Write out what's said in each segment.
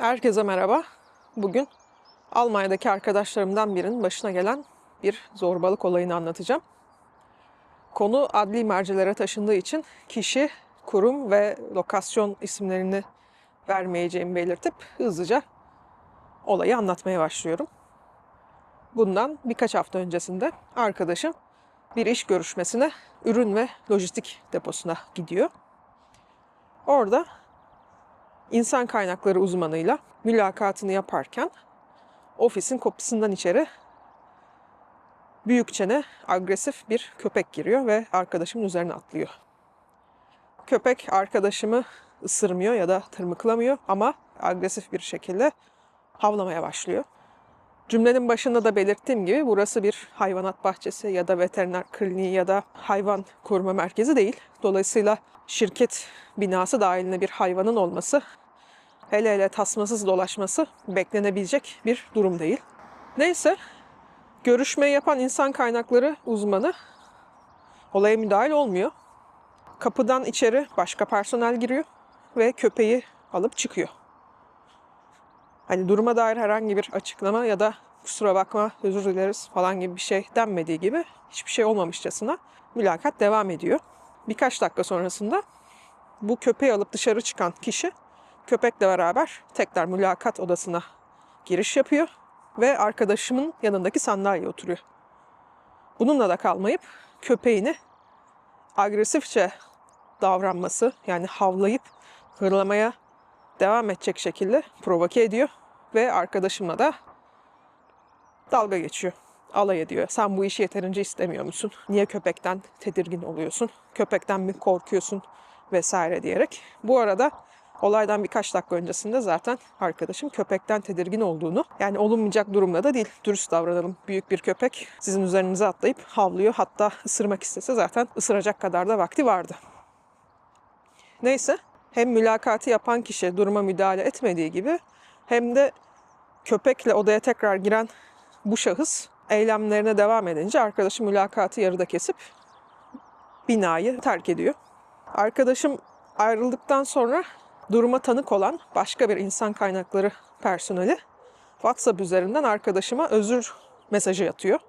Herkese merhaba. Bugün Almanya'daki arkadaşlarımdan birinin başına gelen bir zorbalık olayını anlatacağım. Konu adli mercilere taşındığı için kişi, kurum ve lokasyon isimlerini vermeyeceğimi belirtip hızlıca olayı anlatmaya başlıyorum. Bundan birkaç hafta öncesinde arkadaşım bir iş görüşmesine ürün ve lojistik deposuna gidiyor. Orada insan kaynakları uzmanıyla mülakatını yaparken ofisin kapısından içeri büyük çene agresif bir köpek giriyor ve arkadaşımın üzerine atlıyor. Köpek arkadaşımı ısırmıyor ya da tırmıklamıyor ama agresif bir şekilde havlamaya başlıyor. Cümlenin başında da belirttiğim gibi burası bir hayvanat bahçesi ya da veteriner kliniği ya da hayvan koruma merkezi değil. Dolayısıyla şirket binası dahiline bir hayvanın olması hele hele tasmasız dolaşması beklenebilecek bir durum değil. Neyse görüşme yapan insan kaynakları uzmanı olaya müdahil olmuyor. Kapıdan içeri başka personel giriyor ve köpeği alıp çıkıyor. Hani duruma dair herhangi bir açıklama ya da kusura bakma özür dileriz falan gibi bir şey denmediği gibi hiçbir şey olmamışçasına mülakat devam ediyor. Birkaç dakika sonrasında bu köpeği alıp dışarı çıkan kişi köpekle beraber tekrar mülakat odasına giriş yapıyor ve arkadaşımın yanındaki sandalyeye oturuyor. Bununla da kalmayıp köpeğini agresifçe davranması yani havlayıp hırlamaya devam edecek şekilde provoke ediyor ve arkadaşımla da dalga geçiyor. Alay ediyor. Sen bu işi yeterince istemiyor musun? Niye köpekten tedirgin oluyorsun? Köpekten mi korkuyorsun? Vesaire diyerek. Bu arada olaydan birkaç dakika öncesinde zaten arkadaşım köpekten tedirgin olduğunu yani olunmayacak durumda da değil. Dürüst davranalım. Büyük bir köpek sizin üzerinize atlayıp havlıyor. Hatta ısırmak istese zaten ısıracak kadar da vakti vardı. Neyse hem mülakatı yapan kişi duruma müdahale etmediği gibi hem de köpekle odaya tekrar giren bu şahıs eylemlerine devam edince arkadaşım mülakatı yarıda kesip binayı terk ediyor. Arkadaşım ayrıldıktan sonra duruma tanık olan başka bir insan kaynakları personeli WhatsApp üzerinden arkadaşıma özür mesajı atıyor.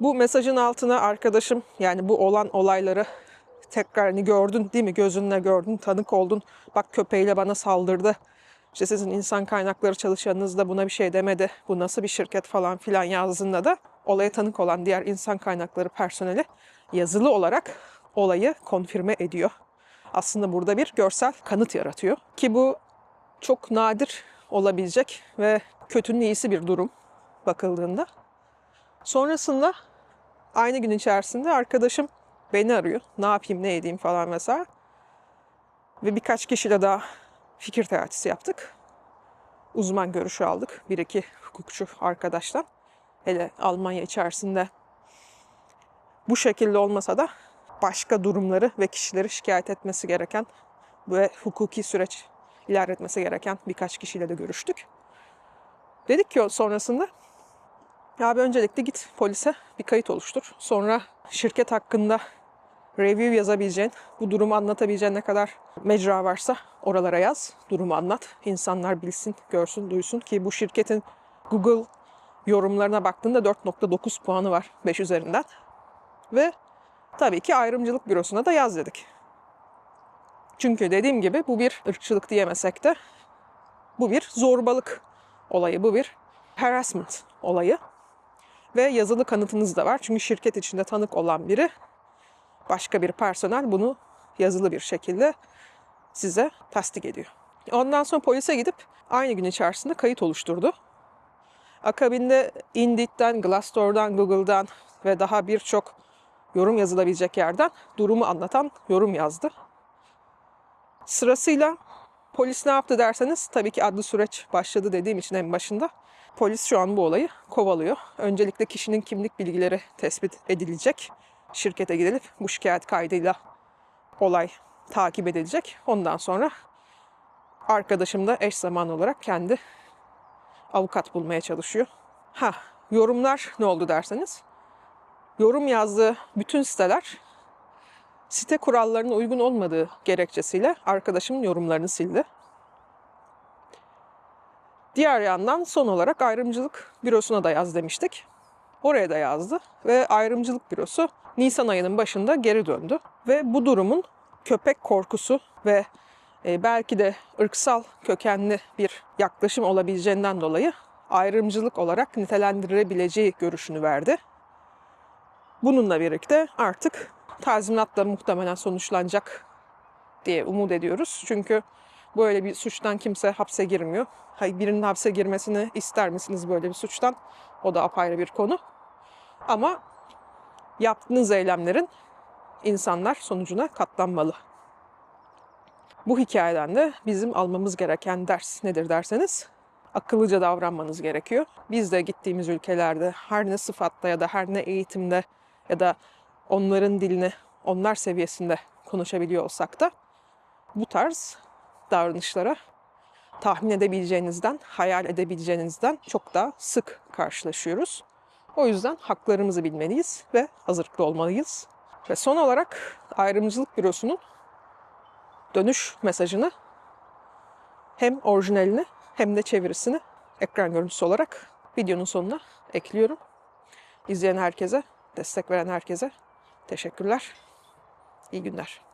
Bu mesajın altına arkadaşım yani bu olan olayları tekrar hani gördün değil mi gözünle gördün tanık oldun bak köpeğiyle bana saldırdı işte sizin insan kaynakları çalışanınız da buna bir şey demedi bu nasıl bir şirket falan filan yazdığında da olaya tanık olan diğer insan kaynakları personeli yazılı olarak olayı konfirme ediyor. Aslında burada bir görsel kanıt yaratıyor ki bu çok nadir olabilecek ve kötünün iyisi bir durum bakıldığında. Sonrasında aynı gün içerisinde arkadaşım beni arıyor. Ne yapayım, ne edeyim falan mesela. Ve birkaç kişiyle daha fikir teatisi yaptık. Uzman görüşü aldık. Bir iki hukukçu arkadaştan. Hele Almanya içerisinde bu şekilde olmasa da başka durumları ve kişileri şikayet etmesi gereken ve hukuki süreç ilerletmesi gereken birkaç kişiyle de görüştük. Dedik ki sonrasında ya abi öncelikle git polise bir kayıt oluştur. Sonra şirket hakkında review yazabileceğin, bu durumu anlatabileceğin ne kadar mecra varsa oralara yaz. Durumu anlat. İnsanlar bilsin, görsün, duysun ki bu şirketin Google yorumlarına baktığında 4.9 puanı var 5 üzerinden. Ve tabii ki ayrımcılık bürosuna da yaz dedik. Çünkü dediğim gibi bu bir ırkçılık diyemesek de bu bir zorbalık olayı, bu bir harassment olayı. Ve yazılı kanıtınız da var. Çünkü şirket içinde tanık olan biri başka bir personel bunu yazılı bir şekilde size tasdik ediyor. Ondan sonra polise gidip aynı gün içerisinde kayıt oluşturdu. Akabinde Indeed'den, Glassdoor'dan, Google'dan ve daha birçok yorum yazılabilecek yerden durumu anlatan yorum yazdı. Sırasıyla polis ne yaptı derseniz tabii ki adlı süreç başladı dediğim için en başında. Polis şu an bu olayı kovalıyor. Öncelikle kişinin kimlik bilgileri tespit edilecek. Şirkete gidilip bu şikayet kaydıyla olay takip edilecek. Ondan sonra arkadaşım da eş zamanlı olarak kendi avukat bulmaya çalışıyor. Ha, yorumlar ne oldu derseniz. Yorum yazdığı bütün siteler site kurallarına uygun olmadığı gerekçesiyle arkadaşımın yorumlarını sildi. Diğer yandan son olarak ayrımcılık bürosuna da yaz demiştik. Oraya da yazdı ve ayrımcılık bürosu Nisan ayının başında geri döndü. Ve bu durumun köpek korkusu ve e, belki de ırksal kökenli bir yaklaşım olabileceğinden dolayı ayrımcılık olarak nitelendirilebileceği görüşünü verdi. Bununla birlikte artık tazminatla muhtemelen sonuçlanacak diye umut ediyoruz. Çünkü böyle bir suçtan kimse hapse girmiyor. Hayır, birinin hapse girmesini ister misiniz böyle bir suçtan? O da apayrı bir konu. Ama yaptığınız eylemlerin insanlar sonucuna katlanmalı. Bu hikayeden de bizim almamız gereken ders nedir derseniz akıllıca davranmanız gerekiyor. Biz de gittiğimiz ülkelerde her ne sıfatta ya da her ne eğitimde ya da onların dilini onlar seviyesinde konuşabiliyor olsak da bu tarz davranışlara tahmin edebileceğinizden, hayal edebileceğinizden çok daha sık karşılaşıyoruz. O yüzden haklarımızı bilmeliyiz ve hazırlıklı olmalıyız. Ve son olarak ayrımcılık bürosunun dönüş mesajını hem orijinalini hem de çevirisini ekran görüntüsü olarak videonun sonuna ekliyorum. İzleyen herkese, destek veren herkese teşekkürler. İyi günler.